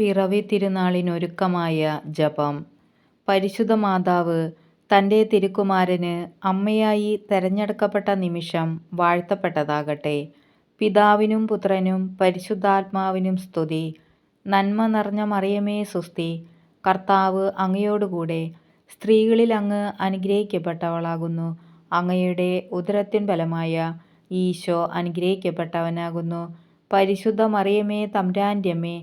പിറവി തിരുനാളിനൊരുക്കമായ ജപം. പരിശുദ്ധ മാതാവ് തന്റെ തിരുക്കുമാരന് അമ്മയായി തെരഞ്ഞെടുക്കപ്പെട്ട നിമിഷം വാഴ്ത്തപ്പെട്ടതാകട്ടെ. പിതാവിനും പുത്രനും പരിശുദ്ധാത്മാവിനും സ്തുതി. നന്മ നിറഞ്ഞ മറിയമേ സുസ്തി. കർത്താവ് അങ്ങയോടുകൂടെ സ്ത്രീകളിൽ അങ്ങ് അനുഗ്രഹിക്കപ്പെട്ടവളാകുന്നു. അങ്ങയുടെ ഉദരത്തിൻ ഫലമായ ഈശോ അനുഗ്രഹിക്കപ്പെട്ടവനാകുന്നു. പരിശുദ്ധ മറിയമേ തമ്പ്രാന്റെ അമ്മേ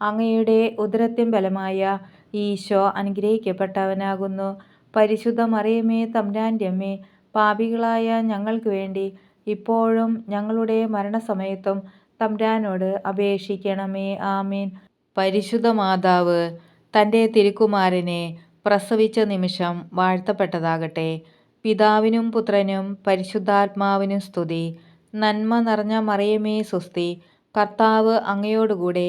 അങ്ങയുടെ ഉദരത്തിൻ ബലമായ ഈശോ അനുഗ്രഹിക്കപ്പെട്ടവനാകുന്നു. പരിശുദ്ധ മറിയമേ തമ്പ്രാന്റെ അമ്മേ പാപികളായ ഞങ്ങൾക്ക് വേണ്ടി ഇപ്പോഴും ഞങ്ങളുടെ മരണസമയത്തും തമ്പ്രാനോട് അപേക്ഷിക്കണമേ. ആമീൻ. പരിശുദ്ധ മാതാവ് തന്റെ തിരുക്കുമാരനെ പ്രസവിച്ച നിമിഷം വാഴ്ത്തപ്പെട്ടതാകട്ടെ. പിതാവിനും പുത്രനും പരിശുദ്ധാത്മാവിനും സ്തുതി. നന്മ നിറഞ്ഞ മറിയമേ സുസ്തി കർത്താവ് അങ്ങയോടുകൂടെ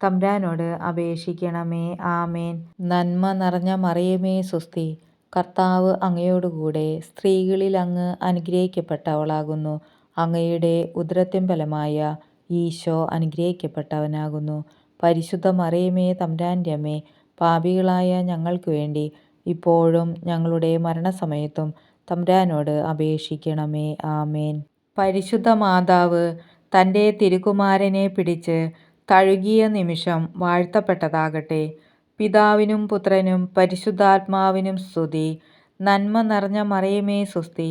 തമ്പുരാനോട് അപേക്ഷിക്കണമേ ആമേൻ. നന്മ നിറഞ്ഞ മറിയമേ സ്വസ്തി കർത്താവ് അങ്ങയോടുകൂടെ സ്ത്രീകളിൽ അങ്ങ് അനുഗ്രഹിക്കപ്പെട്ടവളാകുന്നു. അങ്ങയുടെ ഉദരത്തിൻ ഫലമായ ഈശോ അനുഗ്രഹിക്കപ്പെട്ടവനാകുന്നു. പരിശുദ്ധ മറിയമേ തമ്പുരാന്റെ അമ്മേ പാപികളായ ഞങ്ങൾക്ക് വേണ്ടി ഇപ്പോഴും ഞങ്ങളുടെ മരണസമയത്തും തമ്പുരാനോട് അപേക്ഷിക്കണമേ ആമേൻ. പരിശുദ്ധ മാതാവ് തന്റെ തിരുകുമാരനെ പിടിച്ച് തഴുകിയ നിമിഷം വാഴ്ത്തപ്പെട്ടതാകട്ടെ. പിതാവിനും പുത്രനും പരിശുദ്ധാത്മാവിനും സ്തുതി. നന്മ നിറഞ്ഞ മറിയമേ സുസ്തി.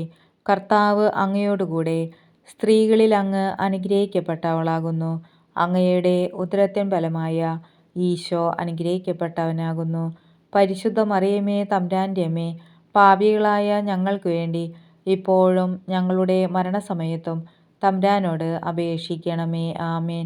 കർത്താവ് അങ്ങയോടുകൂടെ സ്ത്രീകളിൽ അങ്ങ് അനുഗ്രഹിക്കപ്പെട്ടവളാകുന്നു. അങ്ങയുടെ ഉദരത്തിൻ ഫലമായ ഈശോ അനുഗ്രഹിക്കപ്പെട്ടവനാകുന്നു. പരിശുദ്ധ മറിയമേ തമ്പ്രാന്റെമേ പാപികളായ ഞങ്ങൾക്ക് വേണ്ടി ഇപ്പോഴും ഞങ്ങളുടെ മരണസമയത്തും തമ്പ്രാനോട് അപേക്ഷിക്കണമേ. ആമേൻ.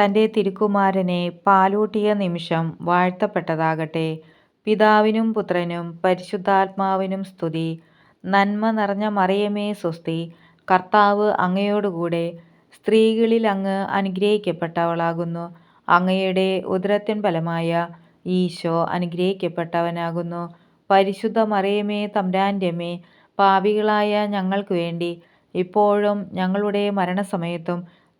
തന്റെ തിരുക്കുമാരനെ പാലൂട്ടിയ നിമിഷം വാഴ്ത്തപ്പെട്ടതാകട്ടെ. പിതാവിനും പുത്രനും പരിശുദ്ധാത്മാവിനും സ്തുതി. നന്മ നിറഞ്ഞ മറിയമേ സ്വസ്തി. കർത്താവ് അങ്ങയോടുകൂടെ സ്ത്രീകളിൽ അങ്ങ് അനുഗ്രഹിക്കപ്പെട്ടവളാകുന്നു. അങ്ങയുടെ ഉദരത്തിൻ ഫലമായ ഈശോ അനുഗ്രഹിക്കപ്പെട്ടവനാകുന്നു. പരിശുദ്ധ മറിയമേ തമ്പ്രാന്റെമേ പാപികളായ ഞങ്ങൾക്ക് വേണ്ടി ഇപ്പോഴും ഞങ്ങളുടെ മരണസമയത്തും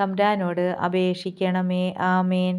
തമ്പുരാനോട് അപേക്ഷിക്കണമേ. ആമേൻ.